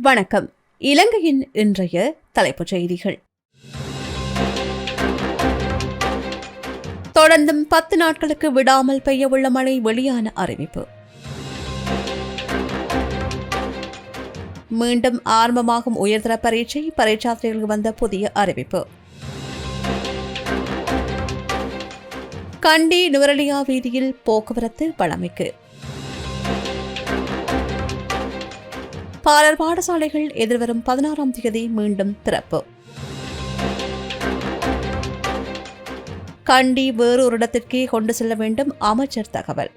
வணக்கம். இலங்கையின் இன்றைய தலைப்புச் செய்திகள். தொடர்ந்தும் பத்து நாட்களுக்கு விடாமல் பெய்யவுள்ள மழை வெளியான அறிவிப்பு. மீண்டும் ஆரம்பமாகும் உயர்தர பரீட்சை பரீட்சார்த்திகளுக்கு வந்த புதிய அறிவிப்பு. கண்டி நுவரலியா வீதியில் போக்குவரத்து வழமைக்கு பாலர் பாடசாலைகள் எதிர்வரும் பதினாறாம் தேதி மீண்டும் திறப்பு. கண்டி வேறு ஒரு இடத்திற்கே கொண்டு செல்ல வேண்டும் அமைச்சர் தகவல்.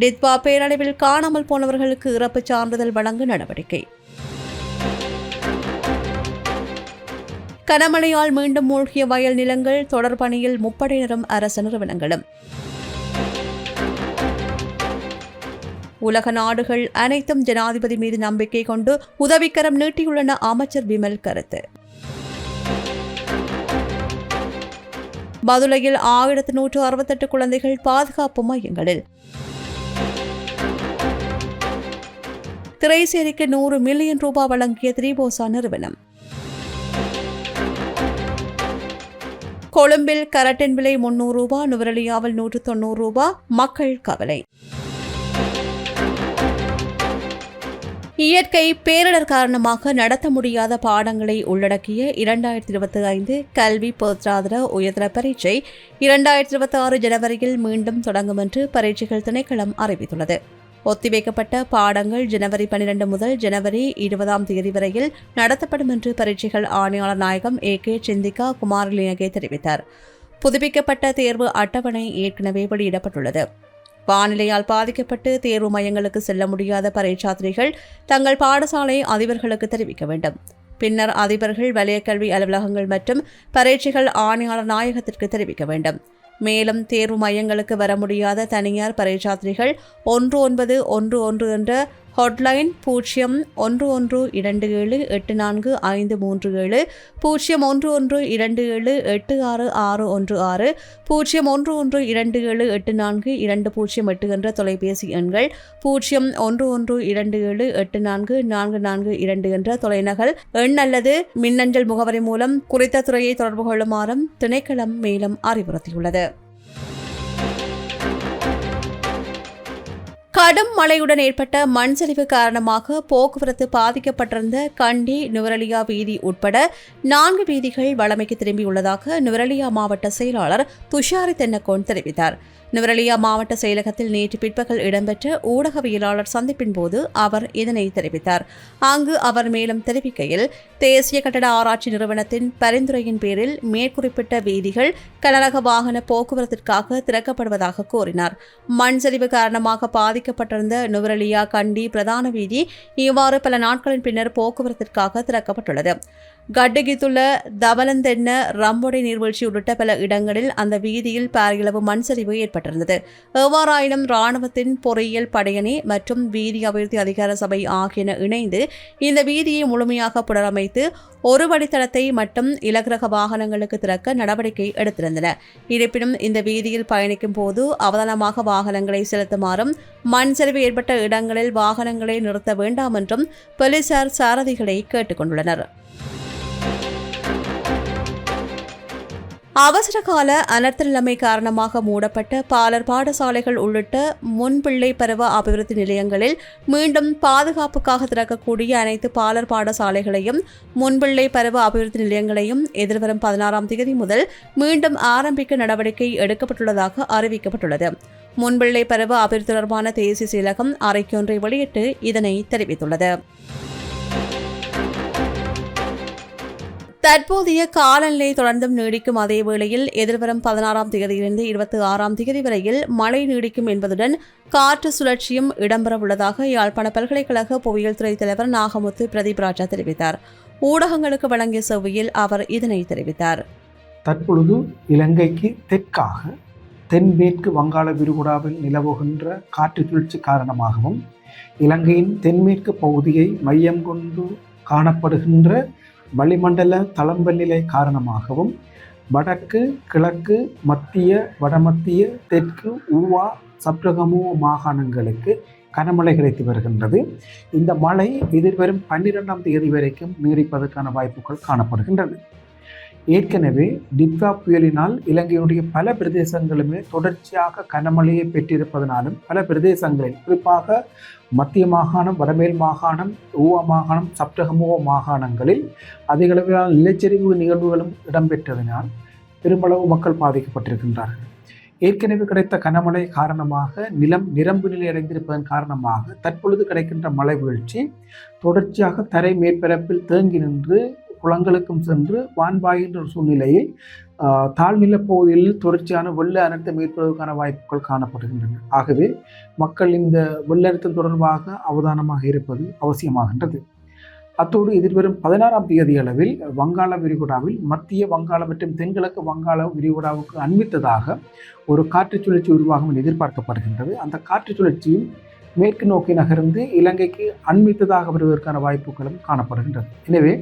டித்வா பேரளவில் காணாமல் போனவர்களுக்கு இறப்பு சான்றிதழ் வழங்க நடவடிக்கை. கனமழையால் மீண்டும் மூழ்கிய வயல் நிலங்கள் தொடர் பணியில் முப்படையினரும் அரசு நிறுவனங்களும். உலக நாடுகள் அனைத்தும் ஜனாதிபதி மீது நம்பிக்கை கொண்டு உதவிக்கரம் நீட்டியுள்ளன அமைச்சர் விமல் கருத்து. மதுரையில் ஆயிரத்து நூற்று அறுபத்தெட்டு குழந்தைகள் பாதுகாப்பு மையங்களில். திரைசேரிக்கு நூறு மில்லியன் ரூபாய் வழங்கிய திரிபோசா நிறுவனம். கொழும்பில் கரட்டின் விலை முன்னூறு ரூபாய் நுவரலியாவில் நூற்று தொண்ணூறு ரூபாய் மக்கள் கவலை. இயற்கை பேரிடர் காரணமாக நடத்த முடியாத பாடங்களை உள்ளடக்கிய இரண்டாயிரத்தி இருபத்தி ஐந்து கல்வி பொருத்தாதர உயர்தர பரீட்சை இரண்டாயிரத்தி இருபத்தி ஆறு ஜனவரியில் மீண்டும் தொடங்கும் என்று பரீட்சைகள் திணைக்களம் அறிவித்துள்ளது. ஒத்திவைக்கப்பட்ட பாடங்கள் ஜனவரி பனிரெண்டு முதல் ஜனவரி இருபதாம் தேதி வரையில் நடத்தப்படும் என்று பரீட்சைகள் ஆணையாளர் நாயகம் ஏ கே சிந்திகா குமாரலிங்கே தெரிவித்தார். புதுப்பிக்கப்பட்ட தேர்வு அட்டவணை ஏற்கனவே வெளியிடப்பட்டுள்ளது. வானிலையால் பாதிக்கப்பட்டு தேர்வு மையங்களுக்கு செல்ல முடியாத பரீட்சார்த்திகள் தங்கள் பாடசாலை அதிபர்களுக்கு தெரிவிக்க வேண்டும். பின்னர் அதிபர்கள் வலயக்கல்வி அலுவலகங்கள் மற்றும் பரீட்சைகள் ஆணையாளர் நாயகத்திற்கு தெரிவிக்க வேண்டும். மேலும் தேர்வு மையங்களுக்கு வர முடியாத தனியார் பரீட்சார்த்திகள் ஒன்று ஒன்பது ஒன்று ஒன்று என்ற ஹாட்லைன் பூஜ்ஜியம் ஒன்று ஒன்று இரண்டு ஏழு எட்டு நான்கு ஐந்து மூன்று ஏழு பூஜ்ஜியம் ஒன்று ஒன்று இரண்டு ஏழு எட்டு ஆறு ஆறு ஒன்று ஆறு பூஜ்ஜியம் ஒன்று ஒன்று இரண்டு ஏழு எட்டு நான்கு இரண்டு பூஜ்ஜியம் எட்டு என்ற தொலைபேசி எண்கள் பூஜ்ஜியம் ஒன்று ஒன்று இரண்டு ஏழு எட்டு நான்கு நான்கு நான்கு இரண்டு என்ற தொலைநகல் எண் அல்லது மின்னஞ்சல் முகவரி மூலம் குறித்த துறையை தொடர்பு கொள்ளுமாறும் திணைக்களம் மேலும் அறிவுறுத்தியுள்ளது. கடும் மழையுடன் ஏற்பட்ட மண் சரிவு காரணமாக போக்குவரத்து பாதிக்கப்பட்டிருந்த கண்டி நுவரலியா வீதி உட்பட நான்கு வீதிகள் வளமைக்கு திரும்பியுள்ளதாக நுவரலியா மாவட்ட செயலாளர் துஷாரி தென்னக்கோன் தெரிவித்தார். நுவரலியா மாவட்ட செயலகத்தில் நேற்று பிற்பகல் இடம்பெற்ற ஊடகவியலாளர் சந்திப்பின் போது அவர் இதனை தெரிவித்தார். அங்கு அவர் மேலும் தெரிவிக்கையில் தேசிய கட்டட ஆராய்ச்சி நிறுவனத்தின் பரிந்துரையின் பேரில் மேற்குறிப்பிட்ட வீதிகள் கனரக வாகன போக்குவரத்திற்காக திறக்கப்படுவதாக கூறினார். மண் சரிவு காரணமாக பாதிக்கப்பட்டிருந்த நுவரலியா கண்டி பிரதான வீதி இவ்வாறு பல நாட்களின் பின்னர் போக்குவரத்திற்காக திறக்கப்பட்டுள்ளது. கட்டகித்துள்ள தவலந்தென்ன ரம்பொடை நீர்வீழ்ச்சி உள்ளிட்ட பல இடங்களில் அந்த வீதியில் பாரியளவு மண் சரிவு ஏற்பட்டிருந்தது. எவ்வாறாயினும் ராணுவத்தின் பொறியியல் படையணி மற்றும் வீதி அபிவிருத்தி அதிகார சபை ஆகியன இணைந்து இந்த வீதியை முழுமையாக புனரமைத்து ஒரு வழித்தடத்தை மட்டும் இலகுரக வாகனங்களுக்கு திறக்க நடவடிக்கை எடுத்திருந்தன. இருப்பினும் இந்த வீதியில் பயணிக்கும் போது அவதானமாக வாகனங்களை செலுத்துமாறும் மண் சரிவு ஏற்பட்ட இடங்களில் வாகனங்களை நிறுத்த வேண்டாம் என்றும் போலீசார் சாரதிகளை கேட்டுக்கொண்டுள்ளனர். அவசர கால அனர்த்த நிலைமை காரணமாக மூடப்பட்ட பாலர் பாடசாலைகள் உள்ளிட்ட முன்பிள்ளை பருவ அபிவிருத்தி நிலையங்களில் மீண்டும் பாதுகாப்புக்காக திறக்கக்கூடிய அனைத்து பாலர் பாடசாலைகளையும் முன்பிள்ளை பருவ அபிவிருத்தி நிலையங்களையும் எதிர்வரும் பதினாறாம் தேதி முதல் மீண்டும் ஆரம்பிக்க நடவடிக்கை எடுக்கப்பட்டுள்ளதாக அறிவிக்கப்பட்டுள்ளது. முன்பிள்ளை பருவ அபிவிருத்தி தொடர்பான தேசிய செயலகம் அறிக்கையொன்றை வெளியிட்டு இதனை தெரிவித்துள்ளது. தற்போதைய காலநிலை தொடர்ந்தும் நீடிக்கும் அதே வேளையில் எதிர்வரும் பதினாறாம் தேதியிலிருந்து இருபத்தி ஆறாம் தேதி வரையில் மழை நீடிக்கும் என்பதுடன் காற்று சுழற்சியும் இடம்பெறவுள்ளதாக யாழ்ப்பாண பல்கலைக்கழக புவியியல் துறை தலைவர் நாகமுத்து பிரதீப் ராஜா தெரிவித்தார். ஊடகங்களுக்கு வழங்கிய செவ்வியில் அவர் இதனை தெரிவித்தார். தற்பொழுது இலங்கைக்கு தெற்காக தென்மேற்கு வங்காள விரிகுடாவில் நிலவுகின்ற காற்று சுழற்சி காரணமாகவும் இலங்கையின் தென்மேற்கு பகுதியை மையம் கொண்டு காணப்படுகின்ற வளிமண்டல தளம்பநிலை காரணமாகவும் வடக்கு கிழக்கு மத்திய வடமத்திய தெற்கு ஊவா சப்ரகமு மாகாணங்களுக்கு கனமழை கிடைத்து வருகின்றது. இந்த மழை எதிர்வரும் பன்னிரெண்டாம் தேதி வரைக்கும் நீடிப்பதற்கான வாய்ப்புகள் காணப்படுகின்றன ஏற்கனவே டிட்வா புயலினால் இலங்கையினுடைய பல பிரதேசங்களுமே தொடர்ச்சியாக கனமழையை பெற்றிருப்பதனாலும் பல பிரதேசங்களில் குறிப்பாக மத்திய மாகாணம் வடமேல் மாகாணம் ஊவா மாகாணம் சப்தகமுவ மாகாணங்களில் அதிக அளவிலான நிலச்சரிவு நிகழ்வுகளும் இடம்பெற்றதனால் பெருமளவு மக்கள் பாதிக்கப்பட்டிருக்கின்றார்கள். ஏற்கனவே கிடைத்த கனமழை காரணமாக நிலம் நிரம்பு நிலை அடைந்திருப்பதன் காரணமாக தற்பொழுது கிடைக்கின்ற மழை வீழ்ச்சி தொடர்ச்சியாக தரை மேற்பரப்பில் தேங்கி நின்று குளங்களுக்கும் சென்று வான்பாய்கின்ற ஒரு சூழ்நிலையில் தாழ்நில பகுதியில் தொடர்ச்சியான வெள்ள அனர்த்தம் ஏற்படுவதற்கான வாய்ப்புகள் காணப்படுகின்றன. ஆகவே மக்கள் இந்த வெள்ள அழுத்தம் தொடர்பாக அவதானமாக இருப்பது அவசியமாகின்றது. அத்தோடு எதிர்வரும் பதினாறாம் தேதி அளவில் வங்காள விரிகுடாவில் மத்திய வங்காள மற்றும் தென்கிழக்கு வங்காள விரிகுடாவுக்கு அண்மித்ததாக ஒரு காற்று சுழற்சி உருவாகும் என எதிர்பார்க்கப்படுகின்றது. அந்த காற்று சுழற்சியும் மேற்கு நோக்கி நகர்ந்து இலங்கைக்கு அண்மித்ததாக வருவதற்கான வாய்ப்புகளும் காணப்படுகின்றது. எனவே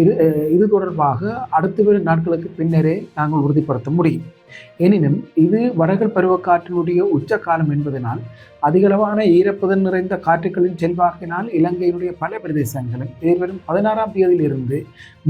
இது இது தொடர்பாக அடுத்து வரும் நாட்களுக்கு பின்னரே நாங்கள் உறுதிப்படுத்த முடியும். எனினும் இது வடகல் பருவக்காற்றினுடைய உச்சகாலம் என்பதனால் அதிகளவான ஈரப்பதன் நிறைந்த காற்றுகளின் செல்வாக்கினால் இலங்கையினுடைய பல பிரதேசங்களும் எதிர்வரும் பதினாறாம் தேதியிலிருந்து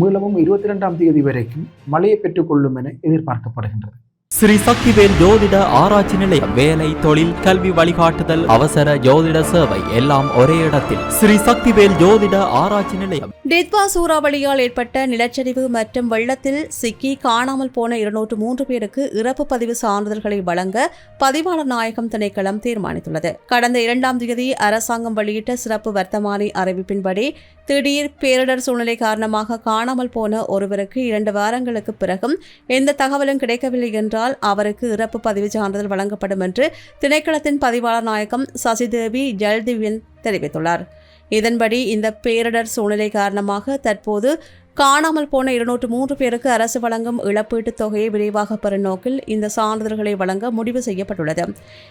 மீளவும் இருபத்தி ரெண்டாம் தேதி வரைக்கும் மழையை பெற்றுக்கொள்ளும் என எதிர்பார்க்கப்படுகின்றது. ஸ்ரீ சக்திவேல் ஜோதிட ஆராய்ச்சி நிலையம். வேலை தொழில் கல்வி வழிகாட்டுதல் அவசர ஜோதிட சேவை எல்லாம் ஒரே இடத்தில். ஸ்ரீ சக்திவேல் ஜோதிட ஆராய்ச்சி நிலையம். டித்வா சூறாவளியால் ஏற்பட்ட நிலச்சரிவு மற்றும் வெள்ளத்தில் சிக்கி காணாமல் போன இருநூற்று மூன்று பேருக்கு இறப்பு பதிவு சான்றிதழ்களை வழங்க பதிவாளர் நாயகம் திணைக்களம் தீர்மானித்துள்ளது. கடந்த இரண்டாம் தேதி அரசாங்கம் வெளியிட்ட சிறப்பு வர்த்தமானி அறிவிப்பின்படி திடீர் பேரிடர் சூழ்நிலை காரணமாக காணாமல் போன ஒருவருக்கு இரண்டு வாரங்களுக்கு பிறகும் எந்த தகவலும் கிடைக்கவில்லை என்றால் அவருக்கு இறப்பு பதிவு சான்றிதழ் வழங்கப்படும் என்று திணைக்களத்தின் பதிவாளர் நாயகம் சசிதேவி ஜல்திவியன் தெரிவித்துள்ளார். இதன்படி இந்த பேரிடர் சூழ்நிலை காரணமாக தற்போது காணாமல் போன இருநூற்று மூன்று பேருக்கு அரசு வழங்கும் இழப்பீட்டுத் தொகையை விரைவாக பெறும் நோக்கில் இந்த சான்றிதழ்களை வழங்க முடிவு செய்யப்பட்டுள்ளது.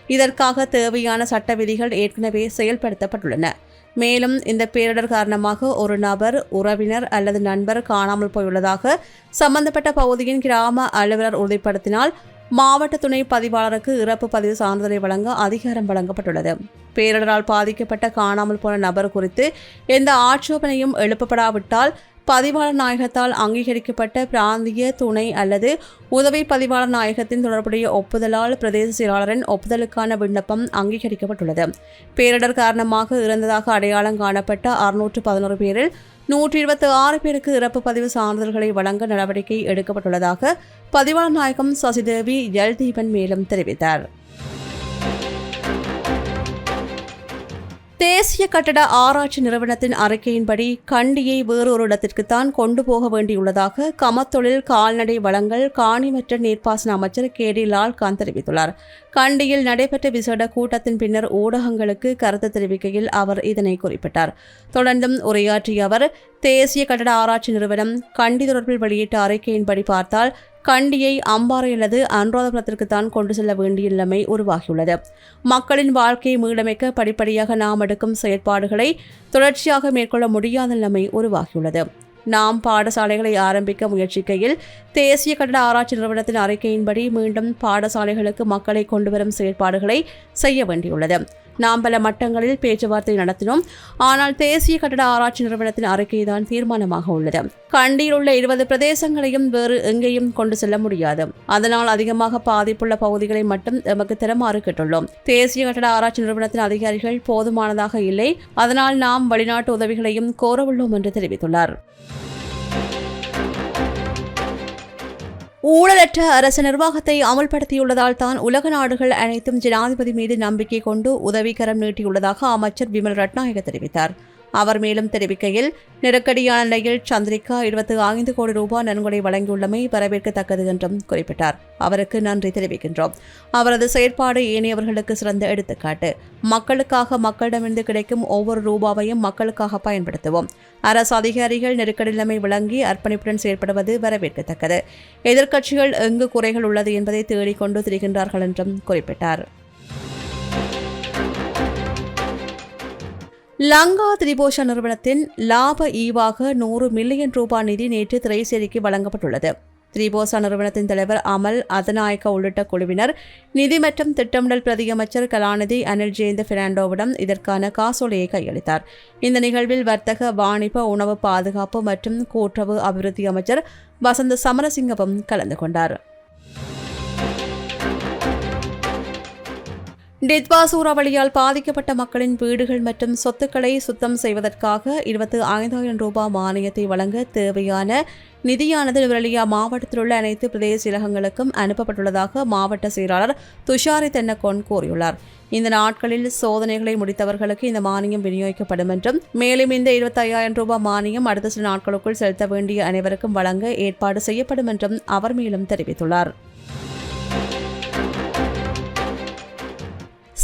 இதற்காக தேவையான சட்ட விதிகள் ஏற்கனவே செயல்படுத்தப்பட்டுள்ளன. மேலும் இந்த பேரிடர் காரணமாக ஒரு நபர் உறவினர் அல்லது நண்பர் காணாமல் போயுள்ளதாக சம்பந்தப்பட்ட பகுதியின் கிராம அலுவலர் உறுதிப்படுத்தினால் மாவட்ட துணை பதிவாளருக்கு இறப்பு பதிவு சான்றிதழை வழங்க அதிகாரம் வழங்கப்பட்டுள்ளது. பேரிடரால் பாதிக்கப்பட்ட காணாமல் போன நபர் குறித்து எந்த ஆட்சேபனையும் எழுப்பப்படாவிட்டால் பதிவாளர் நாயகத்தால் அங்கீகரிக்கப்பட்ட பிராந்திய துணை அல்லது உதவி பதிவாளர் நாயகத்தின் தொடர்புடைய ஒப்புதலால் பிரதேச செயலாளரின் ஒப்புதலுக்கான விண்ணப்பம் அங்கீகரிக்கப்பட்டுள்ளது. பேரிடர் காரணமாக இறந்ததாக அடையாளம் காணப்பட்ட அறுநூற்று பதினோரு பேரில் நூற்றி இருபத்தி ஆறு பேருக்கு இறப்பு பதிவு சான்றிதழ்களை வழங்க நடவடிக்கை எடுக்கப்பட்டுள்ளதாக பதிவாளர் நாயகம் சசிதேவி ஜல்தீபன் மேலும் தெரிவித்தார். தேசிய கட்டட ஆராய்ச்சி நிறுவனத்தின் அறிக்கையின்படி கண்டியை வேறொரு இடத்திற்குத்தான் கொண்டு போக வேண்டியுள்ளதாக கமத்தொழில் கால்நடை வளங்கள் காணிமற்ற நீர்ப்பாசன அமைச்சர் கே டி லால்காந்த் தெரிவித்துள்ளார். கண்டியில் நடைபெற்ற விசேட கூட்டத்தின் பின்னர் ஊடகங்களுக்கு கருத்து தெரிவிக்கையில் அவர் இதனை குறிப்பிட்டார். தொடர்ந்தும் உரையாற்றிய அவர் தேசிய கட்டட ஆராய்ச்சி நிறுவனம் கண்டி தொடர்பில் வெளியிட்ட அறிக்கையின்படி பார்த்தால் கண்டியை அம்பாறை அல்லது அனுராதபுரத்திற்கு தான் கொண்டு செல்ல வேண்டிய நிலைமை உருவாகியுள்ளது. மக்களின் வாழ்க்கையை மீளமைக்க படிப்படியாக நாம் எடுக்கும் செயற்பாடுகளை தொடர்ச்சியாக மேற்கொள்ள முடியாத நிலைமை உருவாகியுள்ளது. நாம் பாடசாலைகளை ஆரம்பிக்க முயற்சிக்கையில் தேசிய கட்டட ஆராய்ச்சி நிறுவனத்தின் அறிக்கையின்படி மீண்டும் பாடசாலைகளுக்கு மக்களை கொண்டுவரும் செயற்பாடுகளை செய்ய வேண்டியுள்ளது. நாம் பல மட்டங்களில் பேச்சுவார்த்தை நடத்தினோம். ஆனால் தேசிய கட்டட ஆராய்ச்சி நிறுவனத்தின் அறிக்கைதான் தீர்மானமாக உள்ளது. கண்டியில் உள்ள இருபது பிரதேசங்களையும் வேறு எங்கேயும் கொண்டு செல்ல முடியாது. அதனால் அதிகமாக பாதிப்புள்ள பகுதிகளை மட்டும் எமக்கு தருமாறு கேட்டுள்ளோம். தேசிய கட்டட ஆராய்ச்சி நிறுவனத்தின் அதிகாரிகள் போதுமானதாக இல்லை. அதனால் நாம் வெளிநாட்டு உதவிகளையும் கோரவுள்ளோம் என்று தெரிவித்துள்ளார். ஊழலற்ற அரசு நிர்வாகத்தை அமல்படுத்தியுள்ளதால் தான் உலக நாடுகள் அனைத்தும் ஜனாதிபதி மீது நம்பிக்கை கொண்டு உதவிக்கரம் நீட்டியுள்ளதாக அமைச்சர் விமல் ரட்நாயக தெரிவித்தார். அவர் மேலும் தெரிவிக்கையில் நெருக்கடியான நிலையில் சந்திரிகா இருபத்தி ஐந்து கோடி ரூபாய் நன்கொடை வழங்கியுள்ளமை வரவேற்கத்தக்கது என்றும் குறிப்பிட்டார். அவருக்கு நன்றி தெரிவிக்கின்றோம். அவரது செயற்பாடு ஏனையவர்களுக்கு சிறந்த எடுத்துக்காட்டு. மக்களுக்காக மக்களிடமிருந்து கிடைக்கும் ஒவ்வொரு ரூபாவையும் மக்களுக்காக பயன்படுத்துவோம். அரசு அதிகாரிகள் நெருக்கடி நிலைமை விளங்கி அர்ப்பணிப்புடன் செயற்படுவது வரவேற்கத்தக்கது. எதிர்க்கட்சிகள் எங்கு குறைகள் உள்ளது என்பதை தேடிக்கொண்டு திரிகின்றார்கள் என்றும் குறிப்பிட்டார். லங்கா திரிபோஷா நிறுவனத்தின் லாப ஈவாக நூறு மில்லியன் ரூபாய் நிதி நேற்று திரைசேரிக்கு வழங்கப்பட்டுள்ளது. திரிபோசா நிறுவனத்தின் தலைவர் அமல் அதநாயக்க உள்ளிட்ட குழுவினர் நிதி மற்றும் திட்டமிடல் பிரதியமைச்சர் கலாநிதி அனில் ஜெயந்த பெர்னாண்டோவிடம் இதற்கான காசோலையை கையளித்தார். இந்த நிகழ்வில் வர்த்தக வாணிப உணவு பாதுகாப்பு மற்றும் கூட்டுறவு அபிவிருத்தி அமைச்சர் வசந்த சமரசிங்கவும் கலந்து கொண்டார். டித்வா சூறாவளியால் பாதிக்கப்பட்ட மக்களின் வீடுகள் மற்றும் சொத்துக்களை சுத்தம் செய்வதற்காக இருபத்தி ஐந்தாயிரம் ரூபாய் மானியத்தை வழங்க தேவையான நிதியானது விரலியா மாவட்டத்தில் உள்ள அனைத்து பிரதேச இலகங்களுக்கும் அனுப்பப்பட்டுள்ளதாக மாவட்ட செயலாளர் துஷாரி தென்னகோன் கூறியுள்ளார். இந்த நாட்களில் சோதனைகளை முடித்தவர்களுக்கு இந்த மானியம் விநியோகிக்கப்படும் என்றும் மேலும் இந்த இருபத்தி ஐயாயிரம் ரூபாய் மானியம் அடுத்த சில நாட்களுக்குள் செலுத்த வேண்டிய அனைவருக்கும் வழங்க ஏற்பாடு செய்யப்படும் என்றும் அவர் மேலும் தெரிவித்துள்ளார்.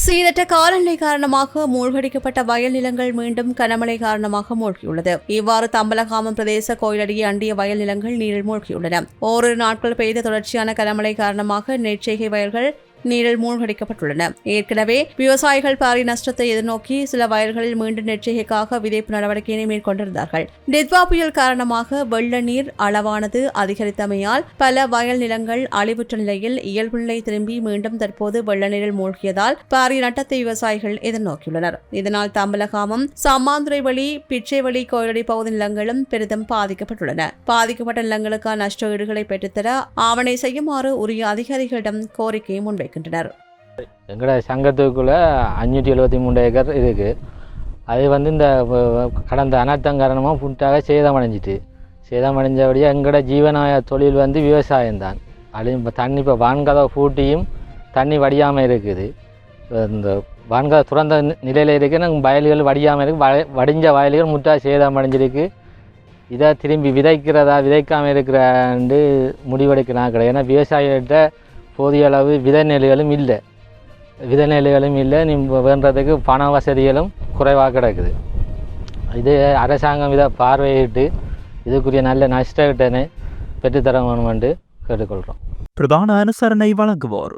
சீரற்ற காலநிலை காரணமாக மூழ்கடிக்கப்பட்ட வயல் நிலங்கள் மீண்டும் கனமழை காரணமாக மூழ்கியுள்ளது. இவ்வாறு தம்பலகாமம் பிரதேச கோயிலடியே அண்டிய வயல் நிலங்கள் நீரில் மூழ்கியுள்ளன. ஓரிரு நாட்கள் பெய்த தொடர்ச்சியான கனமழை காரணமாக நெற்செய்கை வயல்கள் நீரில் மூழ்கடிக்கப்பட்டுள்ளன. ஏற்கனவே விவசாயிகள் பாரி நஷ்டத்தை எதிர்நோக்கி சில வயல்களில் மீண்டும் நெற்றிகைக்காக விதைப்பு நடவடிக்கையினை மேற்கொண்டிருந்தார்கள். டித்வா புயல் காரணமாக வெள்ள நீர் அளவானது அதிகரித்தமையால் பல வயல் நிலங்கள் அழிவுற்ற நிலையில் இயல்பு நிலை திரும்பி மீண்டும் தற்போது வெள்ள நீரில் மூழ்கியதால் பாரிய நட்டத்தை விவசாயிகள் எதிர்நோக்கியுள்ளனர். இதனால் தம்பலகாமம் சம்மாந்துறை வழி பிச்சை வழி கோயிலடி பகுதி நிலங்களும் பெரிதும் பாதிக்கப்பட்டுள்ளன. பாதிக்கப்பட்ட நிலங்களுக்கான நஷ்ட ஈடுகளை பெற்றுத்தர ஆவணை செய்யுமாறு உரிய அதிகாரிகளிடம் கோரிக்கை இருக்கின்றனர் எங்களோட சங்கத்துக்குள்ளே அஞ்சூற்றி எழுபத்தி மூணு ஏக்கர் இருக்குது அது வந்து இந்த கடந்த அனர்த்தம் காரணமாக புட்டாக சேதமடைஞ்சிட்டு. சேதமடைஞ்சபடியாக எங்களோட ஜீவனாய தொழில் வந்து விவசாயம்தான். அது இப்போ தண்ணி இப்போ வான்கதை பூட்டியும் தண்ணி வடியாமல் இருக்குது. இந்த வான்கதை துறந்த நிலையில் இருக்குது நாங்கள் வயல்கள் வடியாமல் இருக்குது வய வடிஞ்ச வயல்கள் முட்டாக சேதமடைஞ்சிருக்கு. இதை திரும்பி விதைக்கிறதா விதைக்காமல் இருக்கிறாண்டு முடிவெடுக்கிறாங்க. கிடையாது ஏன்னா விவசாயிகிட்ட போதிய அளவு விதை இல்லை. விதை இல்லை. நீ வேண்டதுக்கு பண வசதிகளும் குறைவாக கிடக்குது. இது அரசாங்கம் இதை பார்வையிட்டு இதுக்குரிய நல்ல நஷ்டகிட்டனை பெற்றுத்தர வேணுமென்று கேட்டுக்கொள்கிறோம். பிரதான அனுசரணை வழங்குவோர்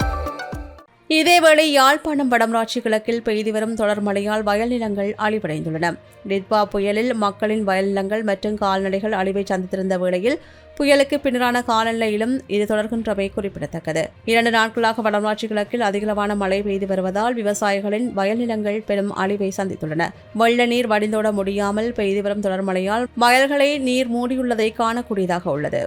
இதேவேளை யாழ்ப்பாணம் வடமராட்சி கிழக்கில் பெய்து வரும் தொடர் மழையால் வயல் நிலங்கள் அழிவடைந்துள்ளன. டிட்பா புயலில் மக்களின் வயல் நிலங்கள் மற்றும் கால்நடைகள் அழிவை சந்தித்திருந்த வேளையில் புயலுக்கு பின்னரான காலநிலையிலும் இது தொடர்கின்றமை குறிப்பிடத்தக்கது. இரண்டு நாட்களாக வடமராட்சி கிழக்கில் அதிகளவான மழை பெய்து வருவதால் விவசாயிகளின் வயல் நிலங்கள் பெரும் அழிவை சந்தித்துள்ளன. வெள்ள நீர் வடிந்தோட முடியாமல் பெய்து வரும் தொடர் மழையால் வயல்களை நீர் மூடியுள்ளதை காணக்கூடியதாக உள்ளது.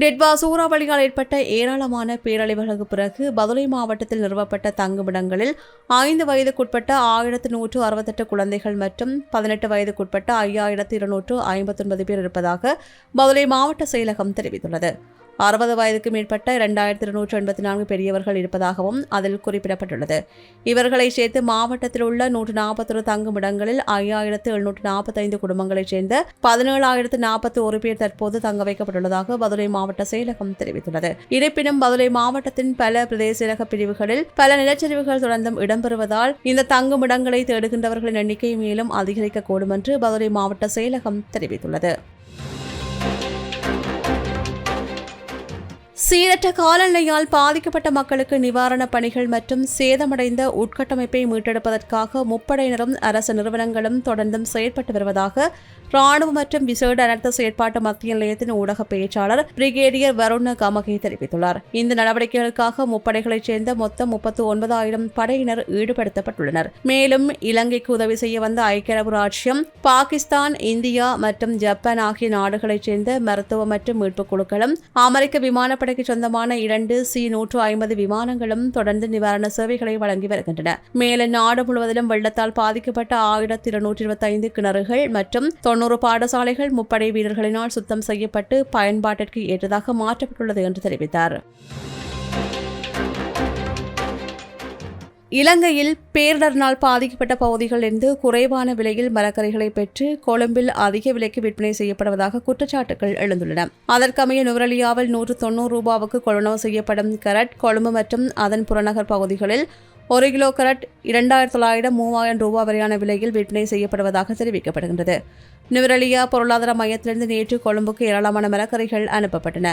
டெட்வா சூறாவளியால் ஏற்பட்ட ஏராளமான பேரழிவுகளுக்கு பிறகு பதுளை மாவட்டத்தில் நிறுவப்பட்ட தங்குமிடங்களில் ஐந்து வயதுக்குட்பட்ட ஆயிரத்து நூற்று அறுபத்தெட்டு குழந்தைகள் மற்றும் பதினெட்டு வயதுக்குட்பட்ட ஐயாயிரத்து இருநூற்று ஐம்பத்தொன்பது பேர் இருப்பதாக பதுளை மாவட்ட செயலகம் தெரிவித்துள்ளது. அறுபது வயதுக்கு மேற்பட்ட இரண்டாயிரத்தி இருநூற்று எண்பத்தி நான்கு பெரியவர்கள் இருப்பதாகவும் அதில் குறிப்பிடப்பட்டுள்ளது. இவர்களை சேர்த்து மாவட்டத்தில் உள்ள நூற்று நாற்பத்தொரு தங்குமிடங்களில் ஐயாயிரத்து எழுநூற்று நாற்பத்தைந்து குடும்பங்களைச் சேர்ந்த பதினேழாயிரத்து நாற்பத்தி ஒரு பேர் தற்போது தங்க வைக்கப்பட்டுள்ளதாக பதுளை மாவட்ட செயலகம் தெரிவித்துள்ளது. இருப்பினும் பதுளை மாவட்டத்தின் பல பிரதேச பிரிவுகளில் பல நிலச்சரிவுகள் தொடர்ந்தும் இடம்பெறுவதால் இந்த தங்குமிடங்களை தேடுகின்றவர்களின் எண்ணிக்கை மேலும் அதிகரிக்கக்கூடும் என்று பதுளை மாவட்ட செயலகம் தெரிவித்துள்ளது. சீரற்ற காலநிலையால் பாதிக்கப்பட்ட மக்களுக்கு நிவாரணப் பணிகள் மற்றும் சேதமடைந்த உட்கட்டமைப்பை மீட்டெடுப்பதற்காக முப்படையினரும் அரசு நிறுவனங்களும் தொடர்ந்தும் செயற்பட்டு வருவதாக ராணுவ மற்றும் விசேட அனர்த்த செயற்பாட்டு மத்திய நிலையத்தின் ஊடக பேச்சாளர் பிரிகேடியர் வருண கமகே தெரிவித்துள்ளார். இந்த நடவடிக்கைகளுக்காக முப்படைகளைச் சேர்ந்த மொத்தம் முப்பத்து ஒன்பதாயிரம் படையினர் ஈடுபடுத்தப்பட்டுள்ளனர். மேலும் இலங்கைக்கு உதவி செய்ய வந்த ஐக்கிய அரபு ராஜ்யம் பாகிஸ்தான் இந்தியா மற்றும் ஜப்பான் ஆகிய நாடுகளைச் சேர்ந்த மருத்துவ மற்றும் மீட்புக் குழுக்களும் அமெரிக்க விமானப்படைக்கு சொந்தமான இரண்டு சி நூற்று ஐம்பது விமானங்களும் தொடர்ந்து நிவாரண சேவைகளை வழங்கி வருகின்றன. மேலும் நாடு முழுவதிலும் வெள்ளத்தால் பாதிக்கப்பட்ட ஆயிரத்தி இருநூற்றி இருபத்தைந்து கிணறுகள் மற்றும் தொன்னூறு பாடசாலைகள் முப்படை வீரர்களினால் சுத்தம் செய்யப்பட்டு பயன்பாட்டிற்கு ஏற்றதாக மாற்றப்பட்டுள்ளது என்று தெரிவித்தார். இலங்கையில் பேரிடரினால் பாதிக்கப்பட்ட பகுதிகளிலிருந்து குறைவான விலையில் மரக்கறிகளை பெற்று கொழும்பில் அதிக விலைக்கு விற்பனை செய்யப்படுவதாக குற்றச்சாட்டுகள் எழுந்துள்ளன. அதற்கமைய நுவரலியாவில் நூற்று தொண்ணூறு ரூபாவுக்கு கொள்வனவு செய்யப்படும் கரட் கொழும்பு மற்றும் அதன் புறநகர் பகுதிகளில் ஒரு கிலோ கரட் இரண்டாயிரத்தி தொள்ளாயிரம் மூவாயிரம் ரூபாய் வரையான விலையில் விற்பனை செய்யப்படுவதாக தெரிவிக்கப்படுகின்றது. நுவரலியா பொருளாதார மையத்திலிருந்து நேற்று கொழும்புக்கு ஏராளமான மரக்கறிகள் அனுப்பப்பட்டன.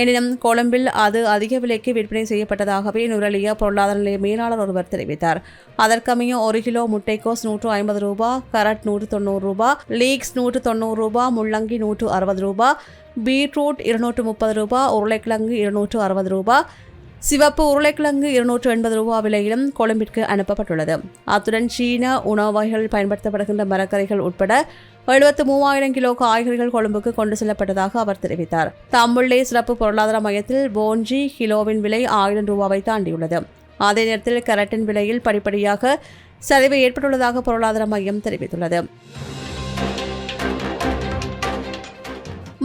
எனினும் கொழும்பில் அது அதிக விலைக்கு விற்பனை செய்யப்பட்டதாகவே நுரலியா பொருளாதார நிலைய மேலாளர் ஒருவர் தெரிவித்தார். அதற்கமையும் ஒரு கிலோ முட்டைக்கோஸ் நூற்று ஐம்பது ரூபா கரட் நூற்று தொண்ணூறு ரூபா லீக்ஸ் நூற்று தொண்ணூறு ரூபா முள்ளங்கி நூற்று அறுபது ரூபா பீட்ரூட் இருநூற்று முப்பது ரூபா உருளைக்கிழங்கு இருநூற்று அறுபது ரூபா சிவப்பு உருளைக்கிழங்கு இருநூற்று எண்பது ரூபா விலையிலும் கொழும்பிற்கு அனுப்பப்பட்டுள்ளது. அத்துடன் சீன உணவு வகைகளில் பயன்படுத்தப்படுகின்ற மரக்கறிகள் உட்பட எழுபத்து மூவாயிரம் கிலோ காய்கறிகள் கொழும்புக்கு கொண்டு செல்லப்பட்டதாக அவர் தெரிவித்தார். தம்புள்ளே சிறப்பு பொருளாதார மையத்தில் போன்ஜி கிலோவின் விலை ஆயிரம் ரூபாவை தாண்டியுள்ளது. அதே நேரத்தில் கரட்டின் விலையில் படிப்படியாக சரிவு ஏற்பட்டுள்ளதாக பொருளாதார மையம் தெரிவித்துள்ளது.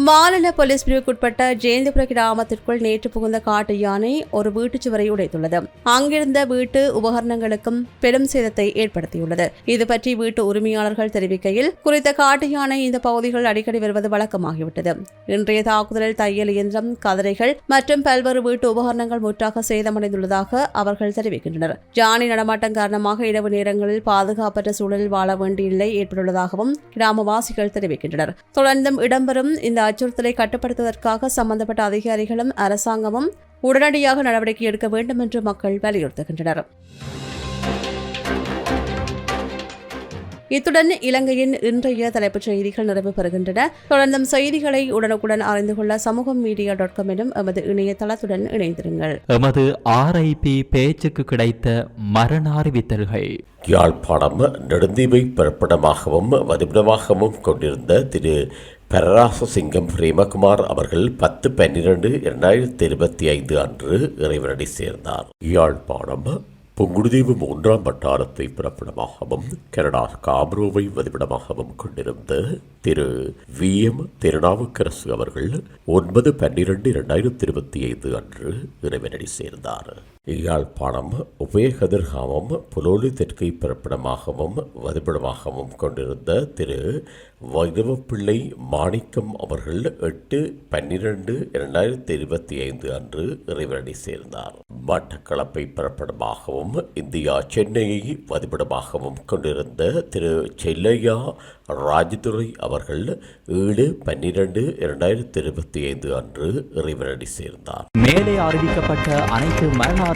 மாநில போலீஸ் பிரிவுக்குட்பட்ட ஜெயந்திபுர கிராமத்திற்குள் நேற்று புகுந்த காட்டு யானை ஒரு வீட்டுச் சுவரை உடைத்துள்ளது. அங்கிருந்த வீட்டு உபகரணங்களுக்கும் பெரும் சேதத்தை ஏற்படுத்தியுள்ளது. இது பற்றி வீட்டு உரிமையாளர்கள் தெரிவிக்கையில் குறித்த காட்டு யானை இந்த பகுதிகள் அடிக்கடி வருவது வழக்கமாகிவிட்டது. இன்றைய தாக்குதலில் தையல் இயந்திரம் கதிரைகள் மற்றும் பல்வேறு வீட்டு உபகரணங்கள் முற்றாக சேதமடைந்துள்ளதாக அவர்கள் தெரிவிக்கின்றனர். யானை நடமாட்டம் காரணமாக இரவு நேரங்களில் பாதுகாப்பற்ற சூழலில் வாழ வேண்டிய நிலை ஏற்பட்டுள்ளதாகவும் கிராமவாசிகள் தெரிவிக்கின்றனர். தொடர்ந்தும் இடம்பெறும் இந்த அச்சுறுத்தலை கட்டுப்படுத்துவதற்காக சம்பந்தப்பட்ட அதிகாரிகளும் அரசாங்கமும் உடனடியாக நடவடிக்கை எடுக்க வேண்டும் என்று மக்கள் வலியுறுத்துகின்றனர். இத்துடன் இலங்கையின் இன்றைய தலைப்புச் செய்திகள் நிறைவு பெறுகின்றன. தொடர்ந்தும் செய்திகளை உடனுக்குடன் அறிந்து கொள்ள சமூகம் மீடியா டாட் காம் எனும் எமது இணையதளத்துடன் இணைந்திருங்கள். எமது ஆர்ஐபி பேச்சுக்கு கிடைத்த மரண அறிவித்தல்கள். யாழ்ப்பாணம் நெடுந்தீவை பிறப்பிடமாகவும் வதிப்பிடமாகவும் கொண்டிருந்த திரு பரராசசிங்கம் பிரேமகுமார் அவர்கள் பத்து பன்னிரண்டு இரண்டாயிரத்தி இருபத்தி ஐந்து அன்று இறைவனடி சேர்ந்தார். யாழ்ப்பாணம் புங்குடுதீவு மூன்றாம் வட்டாரத்தை பிறப்பிடமாகவும் கனடா காப்ரோவை வதிப்பிடமாகவும் கொண்டிருந்த திரு வி. எம். திருநாவுக்கரசு அவர்கள் ஒன்பது பன்னிரண்டு இரண்டாயிரத்தி இருபத்தி ஐந்து அன்று இறைவனடி சேர்ந்தார். யாழ்ப்பாணம் உபயகதிர்காமம் புலோலி தெற்கை பிறப்பிடமாகவும் வதிப்பிடமாகவும் கொண்டிருந்த திரு வைரவப்பிள்ளை மாணிக்கம் அவர்கள் எட்டு பன்னிரண்டு இரண்டாயிரத்தி இருபத்தி ஐந்து அன்று இறைவனடி சேர்ந்தார். மட்டக்களப்பை பிறப்பிடமாகவும் இந்தியா சென்னையை வதிப்பிடமாகவும் கொண்டிருந்த திரு செல்லையா ராஜதுரை அவர்கள் ஏழு பன்னிரண்டு இரண்டாயிரத்தி இருபத்தி ஐந்து அன்று இறைவனடி சேர்ந்தார். மேலே அறிவிக்கப்பட்ட அனைத்து மரண